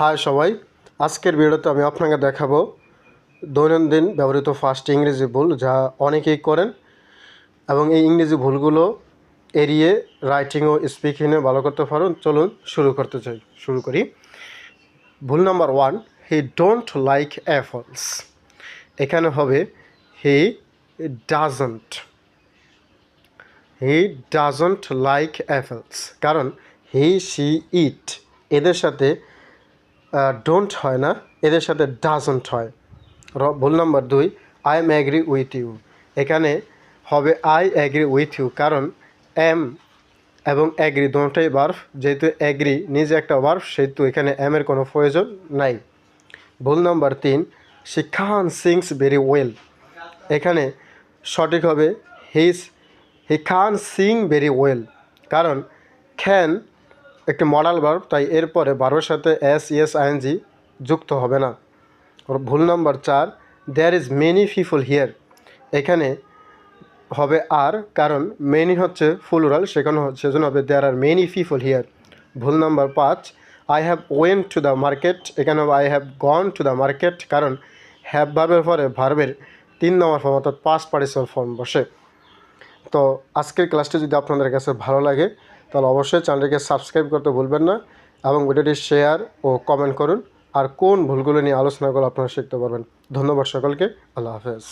High সবাই। আজকের ভিডিওতে আমি আপনাকে দেখাবো দৈনন্দিন ব্যবহৃত ফার্স্ট ইংরেজি ভুল যা অনেকেই করেন এবং এই ইংরেজি ভুলগুলো এড়িয়ে রাইটিং ও স্পিকিংয়ে ভালো করতে পারুন। চলুন শুরু করতে চাই। শুরু করি। ভুল number one he don't like apples এখানে হবে he doesn't he doesn't like apples কারণ হি সি ইট এদের সাথে ডোন্ট হয় না, এদের সাথে ডাজন্ট হয়। ভুল নম্বর দুই I am agree with you এখানে হবে আই অ্যাগ্রি উইথ ইউ কারণ এম এবং অ্যাগ্রি দুটোই বার্ফ যেহেতু অ্যাগ্রি নিজে একটা বার্ফ সেহেতু এখানে এম এর কোনো প্রয়োজন নাই। ভুল নম্বর তিন she can sings very well এখানে সঠিক হবে his he can sing very well কারণ খ্যান একটি মডাল ভার্ব তাই এরপরে ভার্বের সাথে এস ইএস আইএনজি যুক্ত হবে না। ভুল নম্বর চার there is many people here এখানে হবে আর, কারণ মেনি হচ্ছে ফুল ফুলরাল সেখানে হ- সেজন্য হবে there are many people here ভুল নাম্বার পাঁচ I have went to the market এখানে হবে I have gone to the market কারণ হ্যাভ ভার্বের পরে ভার্বের তিন নম্বর ফর্ম অর্থাৎ পাঁচ পার্টিসিপাল ফর্ম বসে। তো আজকের ক্লাসটি যদি আপনাদের কাছে ভালো লাগে তাহলে অবশ্যই চ্যানেলটিকে সাবস্ক্রাইব করতে ভুলবেন না এবং ভিডিওটি শেয়ার ও কমেন্ট করুন আর কোন ভুলগুলো নিয়ে আলোচনা করলে আপনারা শিখতে পারবেন। ধন্যবাদ সকলকে। আল্লাহ হাফেজ।